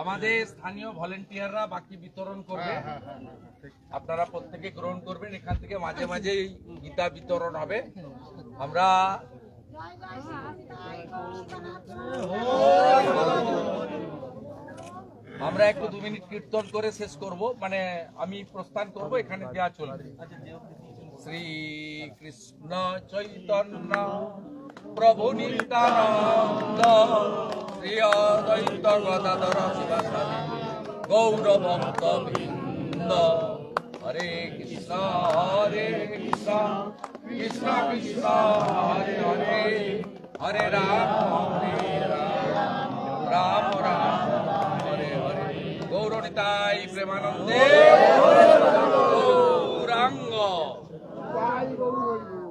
আমাদের স্থানীয় ভলেন্টিয়াররা বাকি বিতরণ করবে। আপনারা প্রত্যেকে গ্রহণ করবেন এখান থেকে মাঝে মাঝে গীতা বিতরণ হবে। আমরা আমরা একটু দু মিনিট কীর্তন করে শেষ করব। মানে আমি প্রস্থান করব এখানে দেওয়া চলবে। শ্রী কৃষ্ণ চৈতন্য প্রভু নিত্যানন্দ অদ্বৈত গদাধর শিবাসাদি গৌর বৃন্দ হরে কৃষ্ণ হরে কৃষ্ণ কৃষ্ণ কৃষ্ণ হরে হরে হরে রাম হরে রাম রাম রাম হরে হরে গৌরনিতাই প্রেমানন্দে গৌরাঙ্গ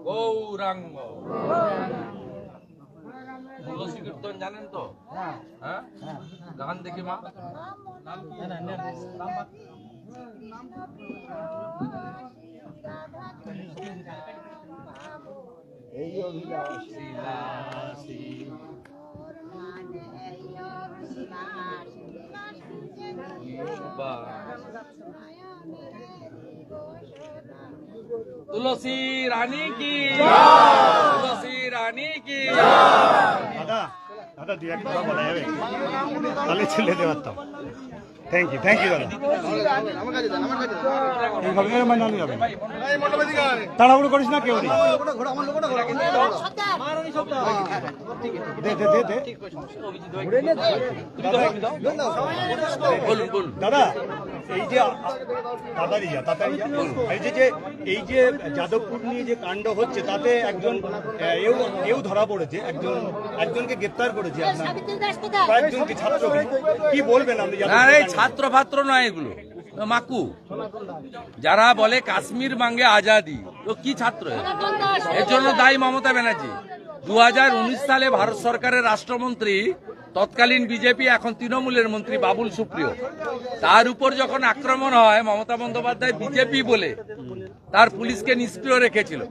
গৌরাঙ্গ তুলসী কীর্তন জানেন তো? হ্যাঁ? গান দেখি মা। তুলসী রানী কি? তুলসী দাদা দাদা দু এক বলা যাবে। তাহলে ছেলে দেওয়ার তো। থ্যাংক ইউ থ্যাংক ইউ দাদা। না। তাড়াহুড়ো করিস না কেউ নেই। দাদা এই যে তাড়াতাড়ি যা তাড়াতাড়ি যা এই যে যে এই যে যাদবপুর নিয়ে যে কাণ্ড হচ্ছে তাতে একজন এও এও ধরা পড়েছে একজন একজনকে গ্রেপ্তার করেছে আপনার। কয়েকজনকে ছাত্রকে কি বলবেন আপনি ছাত্র ফাত্র নয় এগুলো। মাকু, যারা বলে কাশ্মীর মাঙ্গে আজাদি, তো কি ছাত্র এর? জন্য দায়ী মমতা ব্যানার্জি। দু হাজার উনিশ সালে ভারত সরকারের রাষ্ট্রমন্ত্রী, তৎকালীন বিজেপি, এখন তৃণমূলের মন্ত্রী বাবুল সুপ্রিয়। তার উপর যখন আক্রমণ হয়, মমতা বন্দ্যোপাধ্যায় বিজেপি বলে তার পুলিশকে নিষ্ক্রিয় রেখেছিল।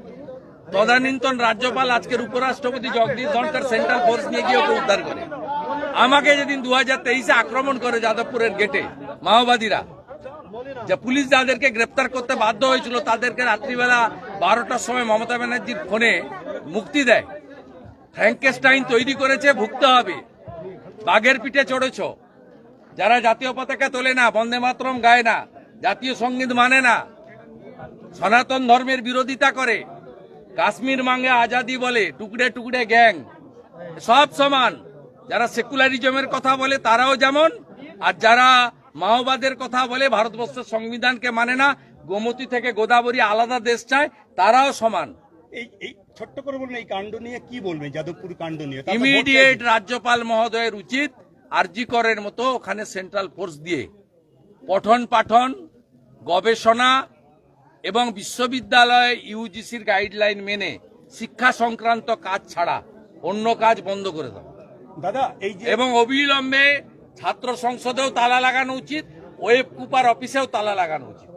তদানীন্তন রাজ্যপাল আজকের উপরাষ্ট্রপতি জগদীপ ধনকর সেন্ট্রাল ফোর্স নিয়ে গিয়ে উদ্ধার করে। আমাকে যেদিন দু হাজার তেইশে আক্রমণ করে যাদবপুরের গেটে, মাওবাদীরা, যে পুলিশ যাদেরকে গ্রেপ্তার করতে বাধ্য হয়েছিল, তাদেরকে রাত্রিবেলা বারোটার সময় মমতা ব্যানার্জির ফোনে মুক্তি দেয়। ফ্র্যাঙ্কেস্টাইন তৈরি করেছে, ভুগতে হবে। বাঘের পিঠে চড়েছ। যারা জাতীয় পতাকা তোলে না, বন্দে মাতরম গায় না, জাতীয় সংগীত মানে না। সনাতন ধর্মের বিরোধিতা করে। কাশ্মীর মাঙ্গে আজাদি বলে টুকরে টুকরে গ্যাং। সব সমান। যারা সেকুলারিজমের কথা বলে তারাও যেমন আর যারা মাওবাদের কথা বলে ভারতবর্ষের সংবিধানকে মানে না গোমতী থেকে গোদাবরী আলাদা দেশ চায় তারাও সমান। এই এই ছোট্ট করে বলুন এই কাণ্ড নিয়ে কি বলবেন যাদবপুর কাণ্ড নিয়ে? ইমিডিয়েট রাজ্যপাল মহোদয়ের উচিত আরজি করের মতো ওখানে সেন্ট্রাল ফোর্স দিয়ে। পঠন পাঠন গবেষণা এবং বিশ্ববিদ্যালয়ে ইউজিসির গাইডলাইন মেনে শিক্ষা সংক্রান্ত কাজ ছাড়া অন্য কাজ বন্ধ করে দেওয়া দাদা এই যে এবং অবিলম্বে ছাত্র সংসদেও তালা লাগানো উচিত ওয়েব কুপার অফিসেও তালা লাগানো উচিত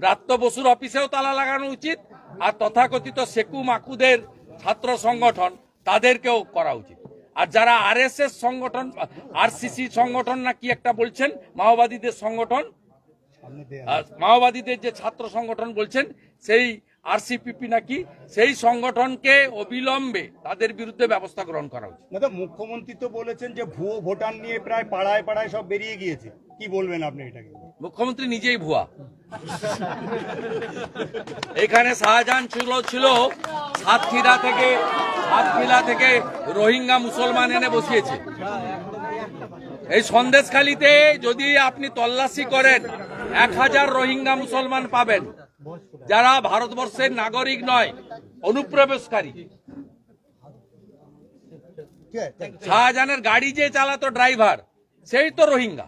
ব্রাত্য বসুর অফিসেও তালা লাগানো উচিত আর তথাকথিত সেকু মাকুদের ছাত্র সংগঠন তাদেরকেও করা উচিত। আর যারা আরএসএস সংগঠন আর আরসিসি সংগঠন না কি একটা বলছেন মাওবাদীদের সংগঠন আর মাওবাদীদের যে ছাত্র সংগঠন বলছেন সেই আরসিপিপি নাকি সেই সংগঠনকে অবিলম্বে তাদের বিরুদ্ধে ব্যবস্থা গ্রহণ করা উচিত। দাদা মুখ্যমন্ত্রী তো বলেছেন যে ভুয়ো ভোটার নিয়ে প্রায় পাড়ায় পাড়ায় সব বেরিয়ে গিয়েছে। কি বলবেন আপনি এটাকে? মুখ্যমন্ত্রী নিজেই ভুয়া। এখানে শাহজাহান ছিল ছিল সাতক্ষীরা থেকে সাতক্ষীরা থেকে রোহিঙ্গা মুসলমান এনে বসিয়েছে। এই সন্দেশখালিতে যদি আপনি তল্লাশি করেন এক হাজার রোহিঙ্গা মুসলমান পাবেন। যারা ভারতবর্ষের নাগরিক নয় অনুপ্রবেশকারী। শাহজাহানের গাড়ি যে চালাতো ড্রাইভার সেই তো রোহিঙ্গা।